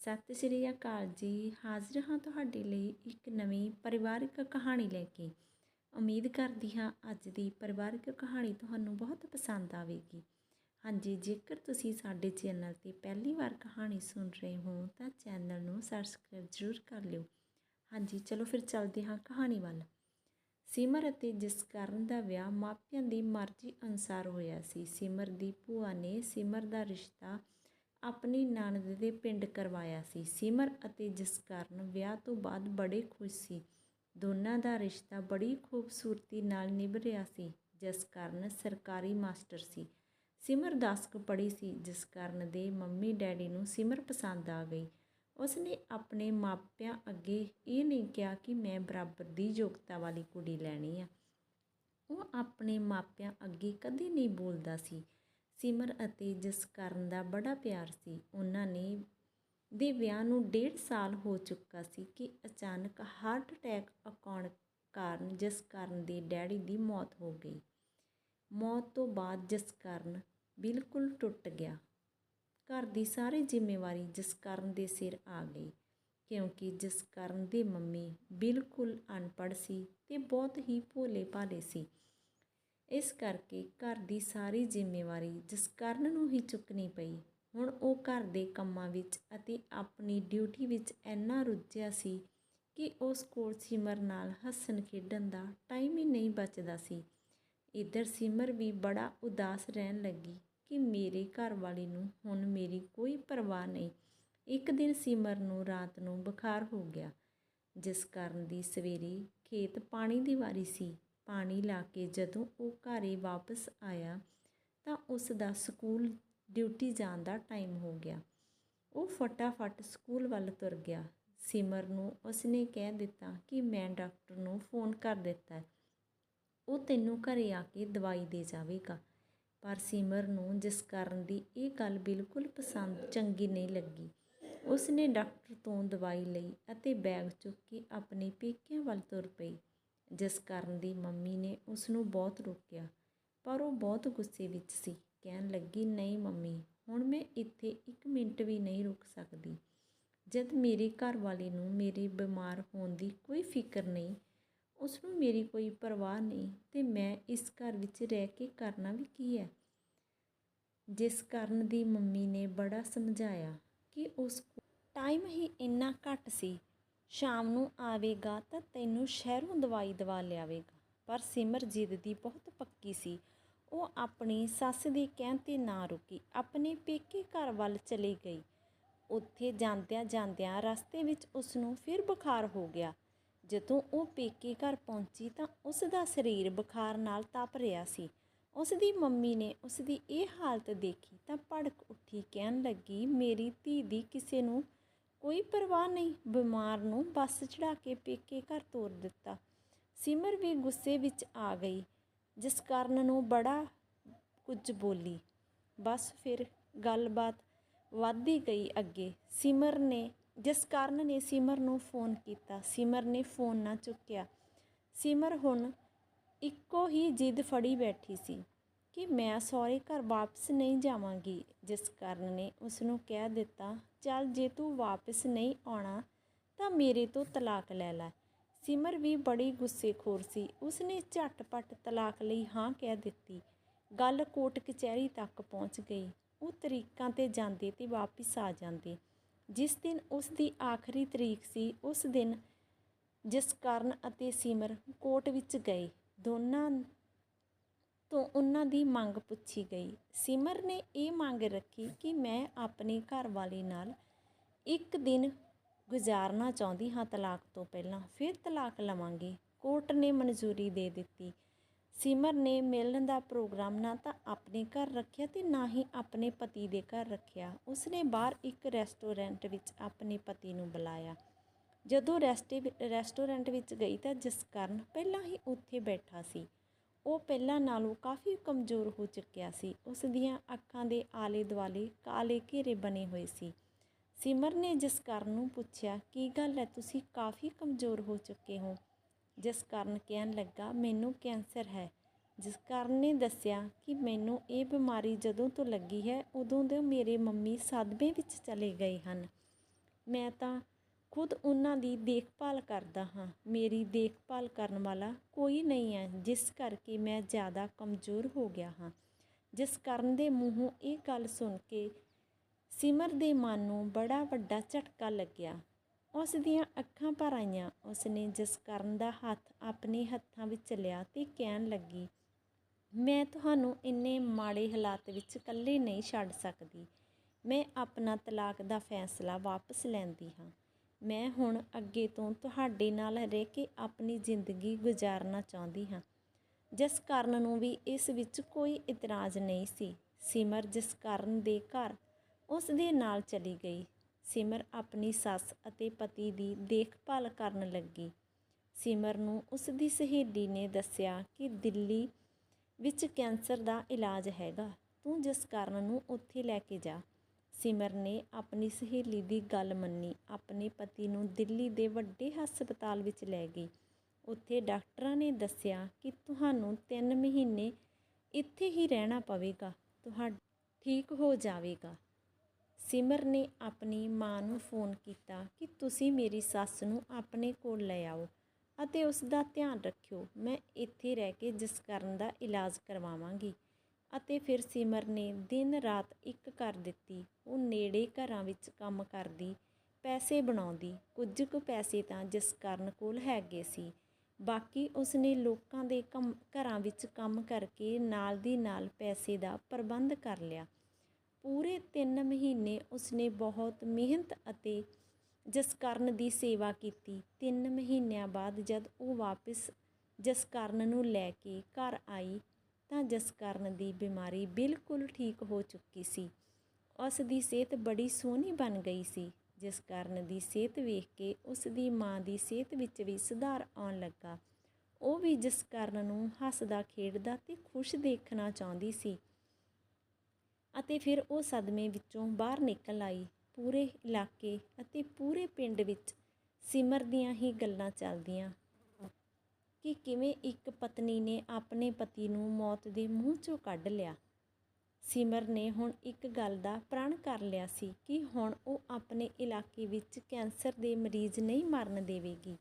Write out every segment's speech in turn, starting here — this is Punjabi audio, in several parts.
ਸਤਿ ਸ਼੍ਰੀ ਅਕਾਲ ਜੀ। ਹਾਜ਼ਰ ਹਾਂ ਤੁਹਾਡੇ ਲਈ ਇੱਕ ਨਵੀਂ ਪਰਿਵਾਰਕ ਕਹਾਣੀ ਲੈ ਕੇ। ਉਮੀਦ ਕਰਦੀ ਹਾਂ ਅੱਜ ਦੀ ਪਰਿਵਾਰਕ ਕਹਾਣੀ ਤੁਹਾਨੂੰ ਬਹੁਤ ਪਸੰਦ ਆਵੇਗੀ। ਹਾਂਜੀ, ਜੇਕਰ ਤੁਸੀਂ ਸਾਡੇ ਚੈਨਲ ਤੇ ਪਹਿਲੀ ਵਾਰ ਕਹਾਣੀ ਸੁਣ ਰਹੇ ਹੋ, ਤਾਂ ਚੈਨਲ ਨੂੰ ਸਬਸਕ੍ਰਾਈਬ ਜ਼ਰੂਰ ਕਰ ਲਿਓ। ਹਾਂਜੀ, ਚਲੋ ਫਿਰ ਚੱਲਦੇ ਹਾਂ ਕਹਾਣੀ ਵੱਲ। ਸਿਮਰ ਅਤੇ ਜਸਕਰਨ ਦਾ ਵਿਆਹ ਮਾਪਿਆਂ ਦੀ ਮਰਜ਼ੀ ਅਨੁਸਾਰ ਹੋਇਆ ਸੀ। ਸਿਮਰ ਦੀ ਭੂਆ ਨੇ ਸਿਮਰ ਦਾ ਰਿਸ਼ਤਾ ਆਪਣੀ ਨਣਦ ਦੇ ਪਿੰਡ ਕਰਵਾਇਆ ਸੀ। ਸਿਮਰ ਅਤੇ ਜਸਕਰਨ ਵਿਆਹ ਤੋਂ ਬਾਅਦ ਬੜੇ ਖੁਸ਼ ਸੀ। ਦੋਨਾਂ ਦਾ ਰਿਸ਼ਤਾ ਬੜੀ ਖੂਬਸੂਰਤੀ ਨਾਲ ਨਿਭ ਰਿਹਾ ਸੀ। ਜਸਕਰਨ ਸਰਕਾਰੀ ਮਾਸਟਰ ਸੀ। ਸਿਮਰ ਦਸਕ ਪੜ੍ਹੀ ਸੀ। ਜਸਕਰਨ ਦੇ ਮੰਮੀ ਡੈਡੀ ਨੂੰ ਸਿਮਰ ਪਸੰਦ ਆ ਗਈ। ਉਸਨੇ ਆਪਣੇ ਮਾਪਿਆਂ ਅੱਗੇ ਇਹ ਨਹੀਂ ਕਿਹਾ ਕਿ ਮੈਂ ਬਰਾਬਰ ਦੀ ਯੋਗਤਾ ਵਾਲੀ ਕੁੜੀ ਲੈਣੀ ਆ। ਉਹ ਆਪਣੇ ਮਾਪਿਆਂ ਅੱਗੇ ਕਦੇ ਨਹੀਂ ਬੋਲਦਾ ਸੀ। ਸਿਮਰ ਅਤੇ ਜਸਕਰਨ ਦਾ ਬੜਾ ਪਿਆਰ ਸੀ। ਉਹਨਾਂ ਨੇ ਦੇ ਵਿਆਹ ਨੂੰ ਡੇਢ ਸਾਲ ਹੋ ਚੁੱਕਾ ਸੀ ਕਿ ਅਚਾਨਕ ਹਾਰਟ ਅਟੈਕ ਆਉਣ ਕਾਰਨ ਜਸਕਰਨ ਦੇ ਡੈਡੀ ਦੀ ਮੌਤ ਹੋ ਗਈ। ਮੌਤ ਤੋਂ ਬਾਅਦ ਜਸਕਰਨ ਬਿਲਕੁਲ ਟੁੱਟ ਗਿਆ। ਘਰ ਦੀ ਸਾਰੀ ਜ਼ਿੰਮੇਵਾਰੀ ਜਸਕਰਨ ਦੇ ਸਿਰ ਆ ਗਈ ਕਿਉਂਕਿ ਜਸਕਰਨ ਦੀ ਮੰਮੀ ਬਿਲਕੁਲ ਅਨਪੜ੍ਹ ਸੀ ਤੇ ਬਹੁਤ ਹੀ ਭੋਲੇ ਭਾਲੇ ਸੀ। ਇਸ ਕਰਕੇ ਘਰ ਦੀ ਸਾਰੀ ਜ਼ਿੰਮੇਵਾਰੀ ਜਸਕਰਨ ਨੂੰ ਹੀ ਚੁੱਕਣੀ ਪਈ, ਹੁਣ ਉਹ ਘਰ ਦੇ ਕੰਮਾਂ ਵਿੱਚ ਅਤੇ ਆਪਣੀ ਡਿਊਟੀ ਵਿੱਚ ਇੰਨਾ ਰੁੱਝਿਆ ਸੀ ਕਿ ਉਸ ਕੋਲ ਸਿਮਰ ਨਾਲ ਹੱਸਣ ਖੇਡਣ ਦਾ ਟਾਈਮ ਹੀ ਨਹੀਂ ਬਚਦਾ ਸੀ। ਇੱਧਰ ਸਿਮਰ ਵੀ ਬੜਾ ਉਦਾਸ ਰਹਿਣ ਲੱਗੀ ਕਿ ਮੇਰੇ ਘਰ ਵਾਲੀ ਨੂੰ ਹੁਣ ਮੇਰੀ ਕੋਈ ਪਰਵਾਹ ਨਹੀਂ। ਇੱਕ ਦਿਨ ਸਿਮਰ ਨੂੰ ਰਾਤ ਨੂੰ ਬੁਖਾਰ ਹੋ ਗਿਆ, ਜਿਸ ਕਾਰਨ ਦੀ ਸਵੇਰੇ ਖੇਤ ਪਾਣੀ ਦੀ ਵਾਰੀ ਸੀ। ਪਾਣੀ ਲਾ ਕੇ ਜਦੋਂ ਉਹ ਘਰ ਵਾਪਸ ਆਇਆ ਤਾਂ ਉਸ ਦਾ ਸਕੂਲ ਡਿਊਟੀ ਜਾਣ ਦਾ ਟਾਈਮ ਹੋ ਗਿਆ। ਉਹ ਫਟਾਫਟ ਸਕੂਲ ਵੱਲ ਤੁਰ ਗਿਆ। ਸਿਮਰ ਨੂੰ ਉਸਨੇ ਕਹਿ ਦਿੱਤਾ ਕਿ ਮੈਂ ਡਾਕਟਰ ਨੂੰ ਫੋਨ ਕਰ ਦਿੱਤਾ ਉਹ ਤੈਨੂੰ ਘਰੇ ਆ ਕੇ ਦਵਾਈ ਦੇ ਜਾਵੇਗਾ। ਪਰ ਸਿਮਰ ਨੂੰ ਜਿਸ ਕਾਰਨ ਦੀ ਇਹ ਗੱਲ ਬਿਲਕੁਲ ਪਸੰਦ ਚੰਗੀ ਨਹੀਂ ਲੱਗੀ, ਉਸਨੇ ਡਾਕਟਰ ਤੋਂ ਦਵਾਈ ਲਈ ਅਤੇ ਬੈਗ ਚੁੱਕ ਕੇ ਆਪਣੇ ਪੇਕਿਆਂ ਵੱਲ ਤੁਰ ਪਈ। ਜਿਸ ਕਾਰਨ ਦੀ ਮੰਮੀ ਨੇ ਉਸ ਨੂੰ ਬਹੁਤ ਰੋਕਿਆ, ਪਰ ਉਹ ਬਹੁਤ ਗੁੱਸੇ ਵਿੱਚ ਸੀ, ਕਹਿਣ ਲੱਗੀ, ਨਹੀਂ ਮੰਮੀ, ਹੁਣ ਮੈਂ ਇੱਥੇ ਇੱਕ ਮਿੰਟ ਵੀ ਨਹੀਂ ਰੁਕ ਸਕਦੀ। ਜਦ ਮੇਰੇ ਘਰ ਵਾਲੇ ਨੂੰ ਮੇਰੇ ਬਿਮਾਰ ਹੋਣ ਦੀ ਕੋਈ ਫਿਕਰ ਨਹੀਂ ਉਸ ਨੂੰ ਮੇਰੀ ਕੋਈ ਪਰਵਾਹ ਨਹੀਂ, ਤੇ ਮੈਂ ਇਸ ਘਰ ਵਿੱਚ ਰਹਿ ਕੇ ਕਰਨਾ ਵੀ ਕੀ ਹੈ? ਜਿਸ ਕਾਰਨ ਦੀ ਮੰਮੀ ਨੇ ਬੜਾ ਸਮਝਾਇਆ ਕਿ ਉਸ ਟਾਈਮ ਹੀ ਇੰਨਾ ਘੱਟ ਸੀ ਸ਼ਾਮ ਨੂੰ ਆਵੇਗਾ ਤਾਂ ਤੈਨੂੰ ਸ਼ਹਿਰੋਂ ਦਵਾਈ ਦਵਾ ਲਿਆਵੇਗਾ। ਪਰ ਸਿਮਰ ਜਿੱਦ ਦੀ ਬਹੁਤ ਪੱਕੀ ਸੀ। ਉਹ ਆਪਣੀ ਸੱਸ ਦੇ ਕਹਿਣ ਤੇ ਨਾ ਰੁਕੀ। ਆਪਣੇ ਪੇਕੇ ਘਰ ਵੱਲ ਚਲੀ ਗਈ। ਉੱਥੇ ਜਾਂਦਿਆਂ ਜਾਂਦਿਆਂ ਰਸਤੇ ਵਿੱਚ ਉਸ ਨੂੰ ਫਿਰ ਬੁਖਾਰ ਹੋ ਗਿਆ। ਜਦੋਂ ਉਹ ਪੇਕੇ ਘਰ ਪਹੁੰਚੀ ਤਾਂ ਉਸ ਦਾ ਸਰੀਰ ਬੁਖਾਰ ਨਾਲ ਤਪ ਰਿਹਾ ਸੀ। ਉਸ ਦੀ ਮੰਮੀ ਨੇ ਉਸ ਦੀ ਇਹ ਹਾਲਤ ਦੇਖੀ ਤਾਂ ਭੜਕ ਉੱਠੀ, ਕਹਿਣ ਲੱਗੀ, ਮੇਰੀ ਧੀ ਦੀ ਕਿਸੇ ਨੂੰ ਕੋਈ ਪਰਵਾਹ ਨਹੀਂ। ਬਿਮਾਰ ਨੂੰ ਬੱਸ ਚੜਾ ਕੇ ਪੇਕੇ ਘਰ ਤੋਰ ਦਿੱਤਾ। ਸਿਮਰ ਵੀ ਗੁੱਸੇ ਵਿੱਚ ਆ ਗਈ, ਜਿਸ ਕਾਰਨ ਨੂੰ ਬੜਾ ਕੁਝ ਬੋਲੀ। ਬਸ ਫਿਰ ਗੱਲਬਾਤ ਵੱਧਦੀ ਗਈ ਅੱਗੇ। ਸਿਮਰ ਨੇ, ਜਿਸ ਕਾਰਨ ਨੇ ਸਿਮਰ ਨੂੰ ਫੋਨ ਕੀਤਾ, ਸਿਮਰ ਨੇ ਫੋਨ ਨਾ ਚੁੱਕਿਆ। ਸਿਮਰ ਹੁਣ ਇੱਕੋ ਹੀ ਜਿੱਦ ਫੜੀ ਬੈਠੀ ਸੀ ਕਿ ਮੈਂ ਸਹੁਰੇ ਘਰ ਵਾਪਸ ਨਹੀਂ ਜਾਵਾਂਗੀ, ਜਿਸ ਕਾਰਨ ਨੇ ਉਸ ਨੂੰ ਕਹਿ ਦਿੱਤਾ ਚੱਲ ਜੇ ਤੂੰ ਵਾਪਸ ਨਹੀਂ ਆਉਣਾ, ਤਾਂ ਮੇਰੇ ਤੋਂ ਤਲਾਕ ਲੈ ਲੈ। ਸਿਮਰ ਵੀ ਬੜੀ ਗੁੱਸੇਖੋਰ ਸੀ। ਉਸਨੇ ਝਟਪਟ ਤਲਾਕ ਲਈ ਹਾਂ ਕਹਿ ਦਿੱਤੀ। ਗੱਲ ਕੋਰਟ ਕਚਹਿਰੀ ਤੱਕ ਪਹੁੰਚ ਗਈ। ਉਹ ਤਰੀਕਾਂ ਤੇ ਜਾਂਦੇ ਤੇ ਵਾਪਸ ਆ ਜਾਂਦੇ। ਜਿਸ ਦਿਨ ਉਸ ਦੀ ਆਖਰੀ ਤਰੀਕ ਸੀ, ਉਸ ਦਿਨ ਜਿਸ ਕਾਰਨ ਅਤੇ ਸਿਮਰ ਕੋਰਟ ਵਿੱਚ ਗਏ। ਦੋਨਾਂ ਤੋਂ ਉਹਨਾਂ ਦੀ ਮੰਗ ਪੁੱਛੀ ਗਈ। ਸਿਮਰ ਨੇ ਇਹ ਮੰਗ ਰੱਖੀ ਕਿ ਮੈਂ ਆਪਣੇ ਘਰਵਾਲੀ ਨਾਲ ਇੱਕ ਦਿਨ ਗੁਜ਼ਾਰਨਾ ਚਾਹੁੰਦੀ ਹਾਂ ਤਲਾਕ ਤੋਂ ਪਹਿਲਾਂ, ਫਿਰ ਤਲਾਕ ਲਵਾਂਗੀ। ਕੋਰਟ ਨੇ ਮਨਜ਼ੂਰੀ ਦੇ ਦਿੱਤੀ। ਸਿਮਰ ਨੇ ਮਿਲਣ ਦਾ ਪ੍ਰੋਗਰਾਮ ਨਾ ਤਾਂ ਆਪਣੇ ਘਰ ਰੱਖਿਆ ਤੇ ਨਾ ਹੀ ਆਪਣੇ ਪਤੀ ਦੇ ਘਰ ਰੱਖਿਆ। ਉਸਨੇ ਬਾਹਰ ਇੱਕ ਰੈਸਟੋਰੈਂਟ ਵਿੱਚ ਆਪਣੇ ਪਤੀ ਨੂੰ ਬੁਲਾਇਆ। ਜਦੋਂ ਰੈਸਟੇ, ਰੈਸਟੋਰੈਂਟ ਵਿੱਚ ਗਈ ਤਾਂ ਜਿਸ ਕਾਰਨ ਪਹਿਲਾਂ ਹੀ ਉੱਥੇ ਬੈਠਾ ਸੀ। ਉਹ ਪਹਿਲਾਂ ਨਾਲੋਂ ਕਾਫੀ ਕਮਜ਼ੋਰ ਹੋ ਚੁੱਕਿਆ ਸੀ। ਉਸ ਦੀਆਂ ਅੱਖਾਂ ਦੇ ਆਲੇ ਦੁਆਲੇ ਕਾਲੇ ਘੇਰੇ ਬਣੇ ਹੋਏ ਸੀ। ਸਿਮਰ ਨੇ ਜਿਸ ਕਾਰਨ ਨੂੰ ਪੁੱਛਿਆ, ਕੀ ਗੱਲ ਹੈ ਤੁਸੀਂ ਕਾਫੀ ਕਮਜ਼ੋਰ ਹੋ ਚੁੱਕੇ ਹੋ। ਜਿਸ ਕਾਰਨ ਕਹਿਣ ਲੱਗਾ, ਮੈਨੂੰ ਕੈਂਸਰ ਹੈ। ਜਿਸ ਕਾਰਨ ਨੇ ਦੱਸਿਆ ਕਿ ਮੈਨੂੰ ਇਹ ਬਿਮਾਰੀ ਜਦੋਂ ਤੋਂ ਲੱਗੀ ਹੈ, ਉਦੋਂ ਦੇ ਮੇਰੇ ਮੰਮੀ ਸਦਮੇ ਵਿੱਚ ਚਲੇ ਗਏ ਹਨ। ਮੈਂ ਤਾਂ ਖੁਦ ਉਹਨਾਂ ਦੀ ਦੇਖਭਾਲ ਕਰਦਾ ਹਾਂ। ਮੇਰੀ ਦੇਖਭਾਲ ਕਰਨ ਵਾਲਾ ਕੋਈ ਨਹੀਂ ਹੈ, ਜਿਸ ਕਰਕੇ ਮੈਂ ਜ਼ਿਆਦਾ ਕਮਜ਼ੋਰ ਹੋ ਗਿਆ ਹਾਂ। ਜਿਸ ਕਰਨ ਦੇ ਮੂੰਹੋਂ ਇਹ ਗੱਲ ਸੁਣ ਕੇ ਸਿਮਰ ਦੇ ਮਨ ਨੂੰ ਬੜਾ ਵੱਡਾ ਝਟਕਾ ਲੱਗਿਆ। ਉਸ ਦੀਆਂ ਅੱਖਾਂ ਭਰ ਆਈਆਂ। ਉਸ ਨੇ ਜਿਸ ਕਰਨ ਦਾ ਹੱਥ ਆਪਣੇ ਹੱਥਾਂ ਵਿੱਚ ਲਿਆ ਤੇ ਕਹਿਣ ਲੱਗੀ, ਮੈਂ ਤੁਹਾਨੂੰ ਇੰਨੇ ਮਾੜੇ ਹਾਲਾਤ ਵਿੱਚ ਇਕੱਲੇ ਨਹੀਂ ਛੱਡ ਸਕਦੀ। ਮੈਂ ਆਪਣਾ ਤਲਾਕ ਦਾ ਫੈਸਲਾ ਵਾਪਸ ਲੈਂਦੀ ਹਾਂ। ਮੈਂ ਹੁਣ ਅੱਗੇ ਤੋਂ ਤੁਹਾਡੇ ਨਾਲ ਰਹਿ ਕੇ ਆਪਣੀ ਜ਼ਿੰਦਗੀ ਗੁਜ਼ਾਰਨਾ ਚਾਹੁੰਦੀ ਹਾਂ। ਜਿਸ ਕਾਰਨ ਨੂੰ ਵੀ ਇਸ ਵਿੱਚ ਕੋਈ ਇਤਰਾਜ਼ ਨਹੀਂ ਸੀ। ਸਿਮਰ ਜਿਸ ਕਾਰਨ ਦੇ ਘਰ ਉਸ ਦੇ ਨਾਲ ਚਲੀ ਗਈ। ਸਿਮਰ ਆਪਣੀ ਸੱਸ ਅਤੇ ਪਤੀ ਦੀ ਦੇਖਭਾਲ ਕਰਨ ਲੱਗੀ। ਸਿਮਰ ਨੂੰ ਉਸ ਦੀ ਸਹੇਲੀ ਨੇ ਦੱਸਿਆ ਕਿ ਦਿੱਲੀ ਵਿੱਚ ਕੈਂਸਰ ਦਾ ਇਲਾਜ ਹੈਗਾ। ਤੂੰ ਜਿਸ ਕਾਰਨ ਨੂੰ ਉੱਥੇ ਲੈ ਕੇ ਜਾ। ਸਿਮਰ ਨੇ ਆਪਣੀ ਸਹੇਲੀ ਦੀ ਗੱਲ ਮੰਨੀ। ਆਪਣੇ ਪਤੀ ਨੂੰ ਦਿੱਲੀ ਦੇ ਵੱਡੇ ਹਸਪਤਾਲ ਵਿੱਚ ਲੈ ਗਈ। ਉੱਥੇ ਡਾਕਟਰਾਂ ਨੇ ਦੱਸਿਆ ਕਿ ਤੁਹਾਨੂੰ 3 ਮਹੀਨੇ ਇੱਥੇ ਹੀ ਰਹਿਣਾ ਪਵੇਗਾ। ਤੁਹਾਡਾ ਠੀਕ ਹੋ ਜਾਵੇਗਾ। ਸਿਮਰ ਨੇ ਆਪਣੀ ਮਾਂ ਨੂੰ ਫੋਨ ਕੀਤਾ ਕਿ ਤੁਸੀਂ ਮੇਰੀ ਸੱਸ ਨੂੰ ਆਪਣੇ ਕੋਲ ਲੈ ਆਓ ਅਤੇ ਉਸ ਦਾ ਧਿਆਨ ਰੱਖਿਓ। ਮੈਂ ਇੱਥੇ ਰਹਿ ਕੇ ਜਿਸ ਕਰਨ ਦਾ ਇਲਾਜ ਕਰਵਾਵਾਂਗੀ। ਅਤੇ ਫਿਰ ਸਿਮਰ ਨੇ ਦਿਨ ਰਾਤ ਇੱਕ ਕਰ ਦਿੱਤੀ। ਉਹ ਨੇੜੇ ਘਰਾਂ ਵਿੱਚ ਕੰਮ ਕਰਦੀ, ਪੈਸੇ ਬਣਾਉਂਦੀ। ਕੁਝ ਕੁ ਪੈਸੇ ਤਾਂ ਜਸਕਰਨ ਕੋਲ ਹੈਗੇ ਸੀ। ਬਾਕੀ ਉਸਨੇ ਲੋਕਾਂ ਦੇ ਕੰਮ, ਘਰਾਂ ਵਿੱਚ ਕੰਮ ਕਰਕੇ ਨਾਲ ਦੀ ਨਾਲ ਪੈਸੇ ਦਾ ਪ੍ਰਬੰਧ ਕਰ ਲਿਆ। ਪੂਰੇ 3 ਮਹੀਨੇ ਉਸਨੇ ਬਹੁਤ ਮਿਹਨਤ ਅਤੇ ਜਸਕਰਨ ਦੀ ਸੇਵਾ ਕੀਤੀ। 3 ਮਹੀਨਿਆਂ ਬਾਅਦ ਜਦ ਉਹ ਵਾਪਸ ਜਸਕਰਨ ਨੂੰ ਲੈ ਕੇ ਘਰ ਆਈ ਤਾਂ ਜਸਕਰਨ ਦੀ ਬਿਮਾਰੀ ਬਿਲਕੁਲ ਠੀਕ ਹੋ ਚੁੱਕੀ ਸੀ। ਉਸ ਦੀ ਸਿਹਤ ਬੜੀ ਸੋਹਣੀ ਬਣ ਗਈ ਸੀ। ਜਸਕਰਨ ਦੀ ਸਿਹਤ ਵੇਖ ਕੇ ਉਸ ਦੀ ਮਾਂ ਦੀ ਸਿਹਤ ਵਿੱਚ ਵੀ ਸੁਧਾਰ ਆਉਣ ਲੱਗਾ। ਉਹ ਵੀ ਜਸਕਰਨ ਨੂੰ ਹੱਸਦਾ, ਖੇਡਦਾ ਤੇ ਖੁਸ਼ ਦੇਖਣਾ ਚਾਹੁੰਦੀ ਸੀ। ਅਤੇ ਫਿਰ ਉਹ ਸਦਮੇ ਵਿੱਚੋਂ ਬਾਹਰ ਨਿਕਲ ਆਈ। ਪੂਰੇ ਇਲਾਕੇ ਅਤੇ ਪੂਰੇ ਪਿੰਡ ਵਿੱਚ ਸਿਮਰ ਦੀਆਂ ਹੀ ਗੱਲਾਂ ਚੱਲਦੀਆਂ। ਕਿ ਕਿਵੇਂ ਇੱਕ ਪਤਨੀ ਨੇ ਆਪਣੇ ਪਤੀ ਨੂੰ ਮੌਤ ਦੇ ਮੂੰਹ ਚੋਂ ਕੱਢ ਲਿਆ। ਸਿਮਰ ਨੇ ਹੁਣ ਇੱਕ ਗੱਲ ਦਾ ਪ੍ਰਣ ਕਰ ਲਿਆ ਸੀ ਕਿ ਹੁਣ ਉਹ ਆਪਣੇ ਇਲਾਕੇ ਵਿੱਚ ਕੈਂਸਰ ਦੇ ਮਰੀਜ਼ ਨਹੀਂ ਮਰਨ ਦੇਵੇਗੀ।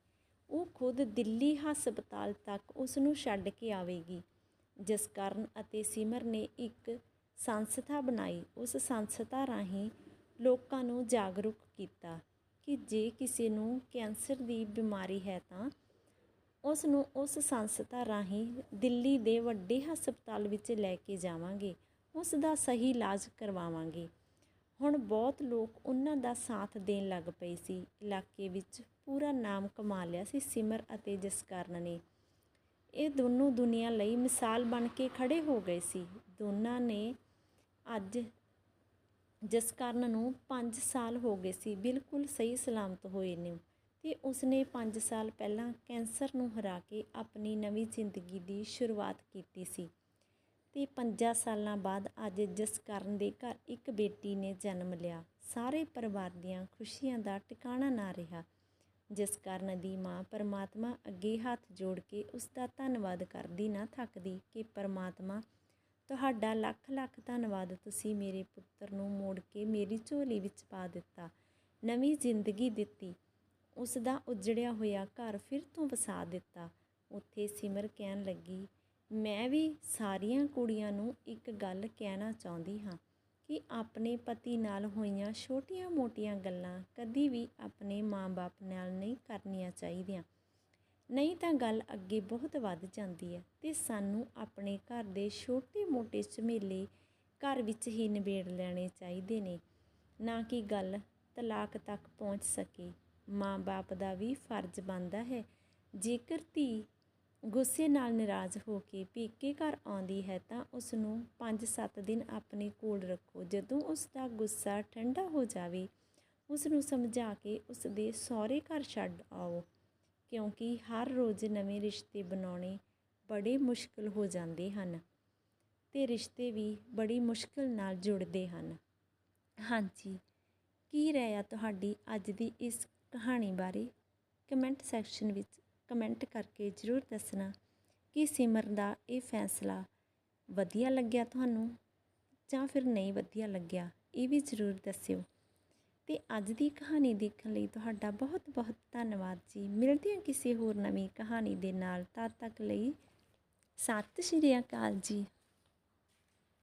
ਉਹ ਖੁਦ ਦਿੱਲੀ ਹਸਪਤਾਲ ਤੱਕ ਉਸ ਨੂੰ ਛੱਡ ਕੇ ਆਵੇਗੀ। ਜਿਸ ਕਾਰਨ ਅਤੇ ਸਿਮਰ ਨੇ ਇੱਕ ਸੰਸਥਾ ਬਣਾਈ, ਉਸ ਸੰਸਥਾ ਰਾਹੀਂ ਲੋਕਾਂ ਨੂੰ ਜਾਗਰੂਕ ਕੀਤਾ ਕਿ ਜੇ ਕਿਸੇ ਨੂੰ ਕੈਂਸਰ ਦੀ ਬਿਮਾਰੀ ਹੈ ਤਾਂ ਉਸ ਨੂੰ ਉਸ ਸੰਸਥਾ ਰਾਹੀਂ ਦਿੱਲੀ ਦੇ ਵੱਡੇ ਹਸਪਤਾਲ ਵਿੱਚ ਲੈ ਕੇ ਜਾਵਾਂਗੇ। ਉਸ ਦਾ ਸਹੀ ਇਲਾਜ ਕਰਵਾਵਾਂਗੇ। ਹੁਣ ਬਹੁਤ ਲੋਕ ਉਹਨਾਂ ਦਾ ਸਾਥ ਦੇਣ ਲੱਗ ਪਏ ਸੀ। ਇਲਾਕੇ ਵਿੱਚ ਪੂਰਾ ਨਾਮ ਕਮਾ ਲਿਆ ਸੀ ਸਿਮਰ ਅਤੇ ਜਸਕਰਨ ਨੇ। ਇਹ ਦੋਨੋਂ ਦੁਨੀਆ ਲਈ ਮਿਸਾਲ ਬਣ ਕੇ ਖੜੇ ਹੋ ਗਏ ਸੀ। ਦੋਨਾਂ ਨੇ ਅੱਜ ਜਸਕਰਨ ਨੂੰ 5 ਸਾਲ ਹੋ ਗਏ ਸੀ। ਬਿਲਕੁਲ ਸਹੀ ਸਲਾਮਤ ਹੋਏ ਨੇ। ਅਤੇ ਉਸਨੇ ਪੰਜ ਸਾਲ ਪਹਿਲਾਂ ਕੈਂਸਰ ਨੂੰ ਹਰਾ ਕੇ ਆਪਣੀ ਨਵੀਂ ਜ਼ਿੰਦਗੀ ਦੀ ਸ਼ੁਰੂਆਤ ਕੀਤੀ ਸੀ। ਅਤੇ ਪੰਜਾਂ ਸਾਲਾਂ ਬਾਅਦ ਅੱਜ ਜਿਸ ਕਾਰਨ ਦੇ ਘਰ ਇੱਕ ਬੇਟੀ ਨੇ ਜਨਮ ਲਿਆ। ਸਾਰੇ ਪਰਿਵਾਰ ਦੀਆਂ ਖੁਸ਼ੀਆਂ ਦਾ ਟਿਕਾਣਾ ਨਾ ਰਿਹਾ। ਜਿਸ ਕਾਰਨ ਦੀ ਮਾਂ ਪਰਮਾਤਮਾ ਅੱਗੇ ਹੱਥ ਜੋੜ ਕੇ ਉਸ ਦਾ ਧੰਨਵਾਦ ਕਰਦੀ ਨਾ ਥੱਕਦੀ ਕਿ, ਪਰਮਾਤਮਾ, ਤੁਹਾਡਾ ਲੱਖ ਲੱਖ ਧੰਨਵਾਦ ਤੁਸੀਂ ਮੇਰੇ ਪੁੱਤਰ ਨੂੰ ਮੋੜ ਕੇ ਮੇਰੀ ਝੋਲੀ ਵਿੱਚ ਪਾ ਦਿੱਤਾ, ਨਵੀਂ ਜ਼ਿੰਦਗੀ ਦਿੱਤੀ ਉਸ ਦਾ ਉਜੜਿਆ ਹੋਇਆ ਘਰ ਫਿਰ ਤੋਂ ਵਸਾ ਦਿੱਤਾ। ਉੱਥੇ ਸਿਮਰ ਕਹਿਣ ਲੱਗੀ, ਮੈਂ ਵੀ ਸਾਰੀਆਂ ਕੁੜੀਆਂ ਨੂੰ ਇੱਕ ਗੱਲ ਕਹਿਣਾ ਚਾਹੁੰਦੀ ਹਾਂ ਕਿ ਆਪਣੇ ਪਤੀ ਨਾਲ ਹੋਈਆਂ ਛੋਟੀਆਂ-ਮੋਟੀਆਂ ਗੱਲਾਂ ਕਦੀ ਵੀ ਆਪਣੇ ਮਾਂ-ਬਾਪ ਨਾਲ ਨਹੀਂ ਕਰਨੀਆਂ ਚਾਹੀਦੀਆਂ। ਨਹੀਂ ਤਾਂ ਗੱਲ ਅੱਗੇ ਬਹੁਤ ਵੱਧ ਜਾਂਦੀ ਹੈ ਤੇ ਸਾਨੂੰ ਆਪਣੇ ਘਰ ਦੇ ਛੋਟੇ-ਮੋਟੇ ਝਮੇਲੇ ਘਰ ਵਿੱਚ ਹੀ ਨਿਬੇੜ ਲੈਣੇ ਚਾਹੀਦੇ ਨੇ। ਨਾ ਕਿ ਗੱਲ ਤਲਾਕ ਤੱਕ ਪਹੁੰਚ ਸਕੇ। ਮਾਂ-ਬਾਪ ਦਾ ਵੀ ਫਰਜ਼ ਬਣਦਾ ਹੈ। ਜੇਕਰ ਧੀ ਗੁੱਸੇ ਨਾਲ ਨਾਰਾਜ਼ ਹੋ ਕੇ ਪੇਕੇ ਘਰ ਆਉਂਦੀ ਹੈ ਤਾਂ ਉਸ ਨੂੰ 5-7 ਦਿਨ ਆਪਣੇ ਕੋਲ ਰੱਖੋ। ਜਦੋਂ ਉਸ ਦਾ ਗੁੱਸਾ ਠੰਡਾ ਹੋ ਜਾਵੇ ਉਸ ਨੂੰ ਸਮਝਾ ਕੇ ਉਸ ਦੇ ਸਹੁਰੇ ਘਰ ਛੱਡ ਆਓ, ਕਿਉਂਕਿ ਹਰ ਰੋਜ਼ ਨਵੇਂ ਰਿਸ਼ਤੇ ਬਣਾਉਣੇ ਬੜੇ ਮੁਸ਼ਕਲ ਹੋ ਜਾਂਦੇ ਹਨ ਤੇ ਰਿਸ਼ਤੇ ਵੀ ਬੜੀ ਮੁਸ਼ਕਲ ਨਾਲ ਜੁੜਦੇ ਹਨ। ਹਾਂਜੀ, ਕੀ ਰਾਇ ਤੁਹਾਡੀ ਅੱਜ ਦੀ ਇਸ ਕਹਾਣੀ ਬਾਰੇ ਕਮੈਂਟ ਸੈਕਸ਼ਨ ਵਿੱਚ ਕਮੈਂਟ ਕਰਕੇ ਜ਼ਰੂਰ ਦੱਸਣਾ ਕਿ ਸਿਮਰ ਦਾ ਇਹ ਫੈਸਲਾ ਵਧੀਆ ਲੱਗਿਆ ਤੁਹਾਨੂੰ ਜਾਂ ਫਿਰ ਨਹੀਂ ਵਧੀਆ ਲੱਗਿਆ, ਇਹ ਵੀ ਜ਼ਰੂਰ ਦੱਸਿਓ। ਤੇ ਅੱਜ ਦੀ ਕਹਾਣੀ ਦੇਖਣ ਲਈ ਤੁਹਾਡਾ ਬਹੁਤ ਬਹੁਤ ਧੰਨਵਾਦ ਜੀ। ਮਿਲਦੇ ਹਾਂ ਕਿਸੇ ਹੋਰ ਨਵੀਂ ਕਹਾਣੀ ਦੇ ਨਾਲ। ਤਦ ਤੱਕ ਲਈ ਸਤਿ ਸ਼੍ਰੀ ਅਕਾਲ ਜੀ।